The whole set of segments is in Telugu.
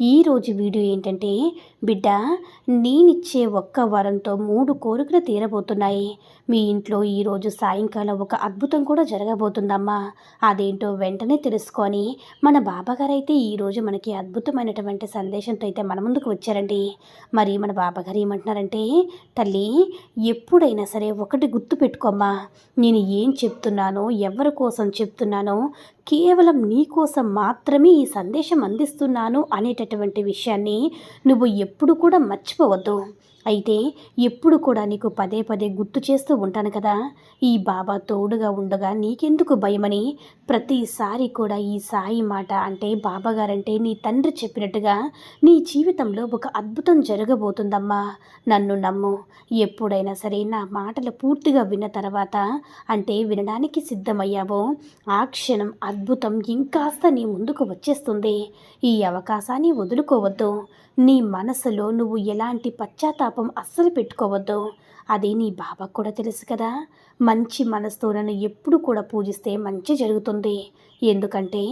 ఈరోజు వీడియో ఏంటంటే బిడ్డ నేనిచ్చే ఒక్క వరంతో మూడు కోరికలు తీరబోతున్నాయి. మీ ఇంట్లో ఈరోజు సాయంకాలం ఒక అద్భుతం కూడా జరగబోతుందమ్మా. అదేంటో వెంటనే తెలుసుకొని మన బాబాగారు అయితే ఈరోజు మనకి అద్భుతమైనటువంటి సందేశంతో అయితే మన ముందుకు వచ్చారండి. మరి మన బాబాగారు ఏమంటున్నారంటే తల్లి ఎప్పుడైనా సరే ఒకటి గుర్తు పెట్టుకోమ్మా. నేను ఏం చెప్తున్నానో ఎవరి కోసం చెప్తున్నానో కేవలం నీ కోసం మాత్రమే ఈ సందేశం అందిస్తున్నాను అనేటటువంటి విషయాన్ని నువ్వు ఎప్పుడు కూడా మర్చిపోవద్దు. అయితే ఎప్పుడు కూడా నీకు పదే పదే గుర్తు చేస్తూ ఉంటాను కదా. ఈ బాబా తోడుగా ఉండగా నీకెందుకు భయమని? ప్రతిసారి కూడా ఈ సాయి మాట అంటే బాబాగారంటే నీ తండ్రి చెప్పినట్టుగా నీ జీవితంలో ఒక అద్భుతం జరగబోతుందమ్మా. నన్ను నమ్ము. ఎప్పుడైనా సరే నా మాటలు పూర్తిగా విన్న తర్వాత అంటే వినడానికి సిద్ధమయ్యావో ఆ క్షణం అద్భుతం ఇంకాస్త నీ ముందుకు వచ్చేస్తుంది. ఈ అవకాశాన్ని వదులుకోవద్దు. నీ మనసులో నువ్వు ఎలాంటి పశ్చాత్తాప అస్సలు పెట్టుకోవద్దు. అది నీ బాబాకు కూడా తెలుసు కదా. మంచి మనసుతో నన్ను ఎప్పుడు కూడా పూజిస్తే మంచి జరుగుతుంది. ఎందుకంటే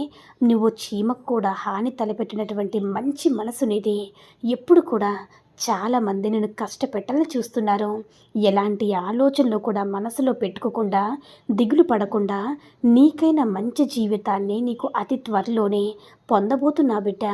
నువ్వు చీమకు కూడా హాని తలపెట్టినటువంటి మంచి మనసు నీది. ఎప్పుడు కూడా చాలామంది నేను కష్టపెట్టాలని చూస్తున్నారు. ఎలాంటి ఆలోచనలు కూడా మనసులో పెట్టుకోకుండా దిగులు పడకుండా నీకైనా మంచి జీవితాన్ని నీకు అతి త్వరలోనే పొందబోతున్నా బిడ్డ.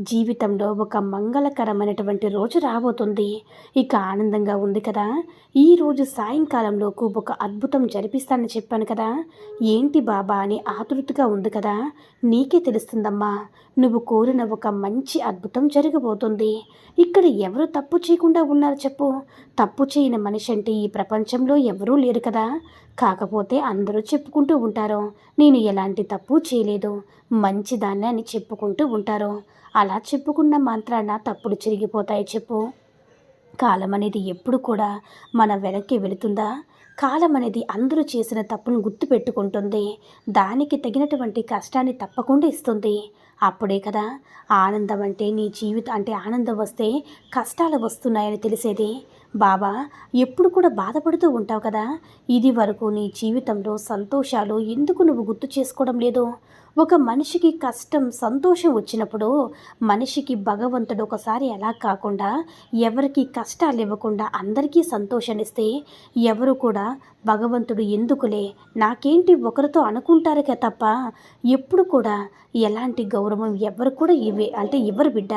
జీవితంలో ఒక మంగళకరమైనటువంటి రోజు రాబోతుంది. ఇక ఆనందంగా ఉంది కదా? ఈరోజు సాయంకాలంలోకు ఒక అద్భుతం జరిపిస్తానని చెప్పాను కదా? ఏంటి బాబా అని ఆతృతగా ఉంది కదా? నీకే తెలుస్తుందమ్మా. నువ్వు కోరిన ఒక మంచి అద్భుతం జరగబోతుంది. ఇక్కడ ఎవరు తప్పు చేయకుండా ఉన్నారు చెప్పు? తప్పు చేయని మనిషి అంటే ఈ ప్రపంచంలో ఎవరూ లేరు కదా? కాకపోతే అందరూ చెప్పుకుంటూ ఉంటారు. నేను ఎలాంటి తప్పు చేయలేదు. మంచిదాన్ని అని చెప్పుకుంటూ ఉంటారు. అలా చెప్పుకున్న మాత్రాన తప్పులు చిరిగిపోతాయి చెప్పు. కాలం అనేది ఎప్పుడు కూడా మన వెనక్కి వెళుతుందా? కాలం అనేది అందరూ చేసిన తప్పును గుర్తుపెట్టుకుంటుంది దానికి తగినటువంటి కష్టాన్ని తప్పకుండా ఇస్తుంది. అప్పుడే కదా ఆనందం అంటే నీ జీవితం అంటే ఆనందం వస్తే కష్టాలు వస్తున్నాయని తెలిసేది. బాబా ఎప్పుడు కూడా బాధపడుతూ ఉంటావు కదా? ఇది వరకు నీ జీవితంలో సంతోషాలు ఎందుకు నువ్వు గుర్తు చేసుకోవడం లేదు? ఒక మనిషికి కష్టం సంతోషం వచ్చినప్పుడు మనిషికి భగవంతుడు ఒకసారి ఎలా కాకుండా ఎవరికి కష్టాలు ఇవ్వకుండా అందరికీ సంతోషాన్నిస్తే ఎవరు కూడా భగవంతుడు ఎందుకులే? నాకేంటి ఒకరితో అనుకుంటారుగా తప్ప? ఎప్పుడు కూడా ఎలాంటి గౌరవం ఎవరు కూడా ఇవే అంటే ఎవరు బిడ్డ?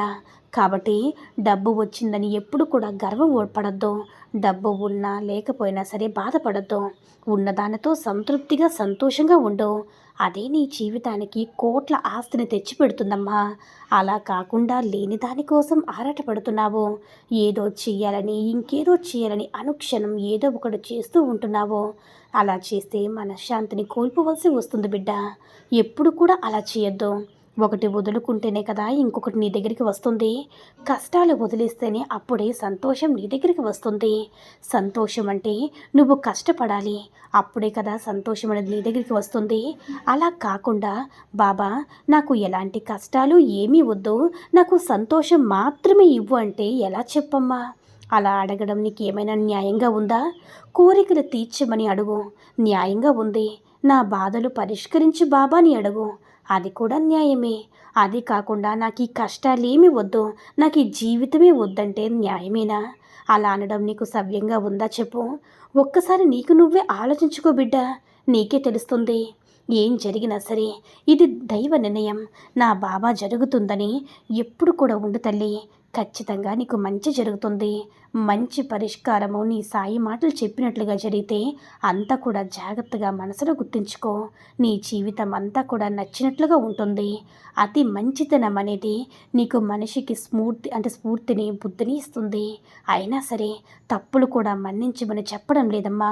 కాబట్టి డబ్బు వచ్చిందని ఎప్పుడు కూడా గర్వం పడద్దు. డబ్బు ఉన్నా లేకపోయినా సరే బాధపడద్దు. ఉన్నదానితో సంతృప్తిగా సంతోషంగా ఉండు. అదే నీ జీవితానికి కోట్ల ఆస్తిని తెచ్చిపెడుతుందమ్మా. అలా కాకుండా లేని దానికోసం ఆరాటపడుతున్నావు. ఏదో చెయ్యాలని ఇంకేదో చేయాలని అనుక్షణం ఏదో ఒకటి చేస్తూ ఉంటున్నావు. అలా చేస్తే మనశ్శాంతిని కోల్పోవలసి వస్తుంది బిడ్డ. ఎప్పుడు కూడా అలా చేయొద్దు ఒకటి వదులుకుంటేనే కదా ఇంకొకటి నీ దగ్గరికి వస్తుంది. కష్టాలు వదిలేస్తేనే అప్పుడే సంతోషం నీ దగ్గరికి వస్తుంది. సంతోషం అంటే నువ్వు కష్టపడాలి. అప్పుడే కదా సంతోషం అనేది నీ దగ్గరికి వస్తుంది. అలా కాకుండా బాబా నాకు ఎలాంటి కష్టాలు ఏమీ వద్దు. నాకు సంతోషం మాత్రమే ఇవ్వు అంటే ఎలా చెప్పమ్మా? అలా అడగడం నీకు ఏమైనా న్యాయంగా ఉందా? కోరికలు తీర్చమని అడుగు. న్యాయంగా ఉంది. నా బాధలు పరిష్కరించి బాబాని అడుగు. అది కూడా న్యాయమే. అది కాకుండా నాకు ఈ కష్టాలేమి వద్దు. నాకు ఈ జీవితమే వద్దంటే న్యాయమేనా? అలా అనడం నీకు సవ్యంగా ఉందా చెప్పు. ఒక్కసారి నీకు నువ్వే ఆలోచించుకో బిడ్డ. నీకే తెలుస్తుంది. ఏం జరిగినా సరే ఇది దైవ నిర్ణయం. నా బాబా జరుగుతుందని ఎప్పుడు కూడా ఉండు తల్లి. ఖచ్చితంగా నీకు మంచి జరుగుతుంది. మంచి పరిష్కారము నీ సాయి మాటలు చెప్పినట్లుగా జరిగితే అంతా కూడా జాగ్రత్తగా మనసులో గుర్తుంచుకో. నీ జీవితం అంతా కూడా నచ్చినట్లుగా ఉంటుంది. అతి మంచితనం అనేది నీకు మనిషికి స్ఫూర్తి అంటే స్ఫూర్తిని బుద్ధిని ఇస్తుంది. అయినా సరే తప్పులు కూడా మన్నించమని చెప్పడం లేదమ్మా.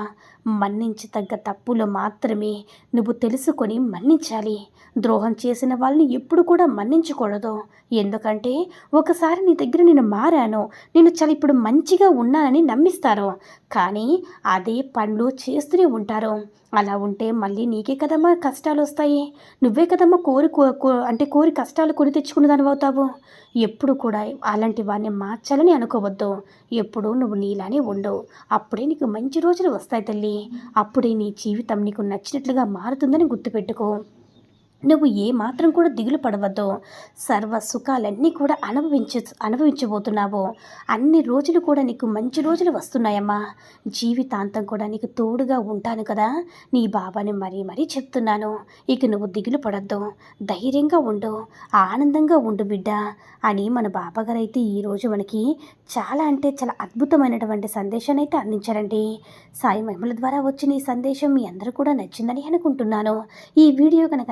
మన్నించి తగ్గ తప్పులు మాత్రమే నువ్వు తెలుసుకొని మన్నించాలి. ద్రోహం చేసిన వాళ్ళని ఎప్పుడు కూడా మన్నించకూడదు. ఎందుకంటే ఒకసారి నీ దగ్గర నేను మారాను. నేను చాలా ఇప్పుడు మంచిగా ఉన్నానని నమ్మిస్తారు. కానీ అదే పనులు చేస్తూనే ఉంటారు. అలా ఉంటే మళ్ళీ నీకే కదమ్మా కష్టాలు వస్తాయి. నువ్వే కదమ్మా కోరి కో- కో- అంటే కోరి కష్టాలు కొని తెచ్చుకున్న దాని అవుతావు ఎప్పుడు కూడా అలాంటి వాడిని మార్చాలని అనుకోవద్దు. ఎప్పుడు నువ్వు నీలానే ఉండవు అప్పుడే నీకు మంచి రోజులు వస్తాయి తల్లి. అప్పుడే నీ జీవితం నీకు నచ్చినట్లుగా మారుతుందని గుర్తుపెట్టుకో. నువ్వు ఏ మాత్రం కూడా దిగులు పడవద్దు. సర్వ సుఖాలన్నీ కూడా అనుభవించ అనుభవించబోతున్నావు. అన్ని రోజులు కూడా నీకు మంచి రోజులు వస్తున్నాయమ్మా. జీవితాంతం కూడా నీకు తోడుగా ఉంటాను కదా. నీ బాబాని మరీ మరీ చెప్తున్నాను. ఇక నువ్వు దిగులు పడద్దు. ధైర్యంగా ఉండు. ఆనందంగా ఉండు బిడ్డ. అని మన బాబాగారు అయితే ఈరోజు మనకి చాలా అంటే చాలా అద్భుతమైనటువంటి సందేశాన్ని అయితే అందించారండి. సాయి మహిమల ద్వారా వచ్చిన ఈ సందేశం మీ అందరూ కూడా నచ్చిందని అనుకుంటున్నాను. ఈ వీడియో కనుక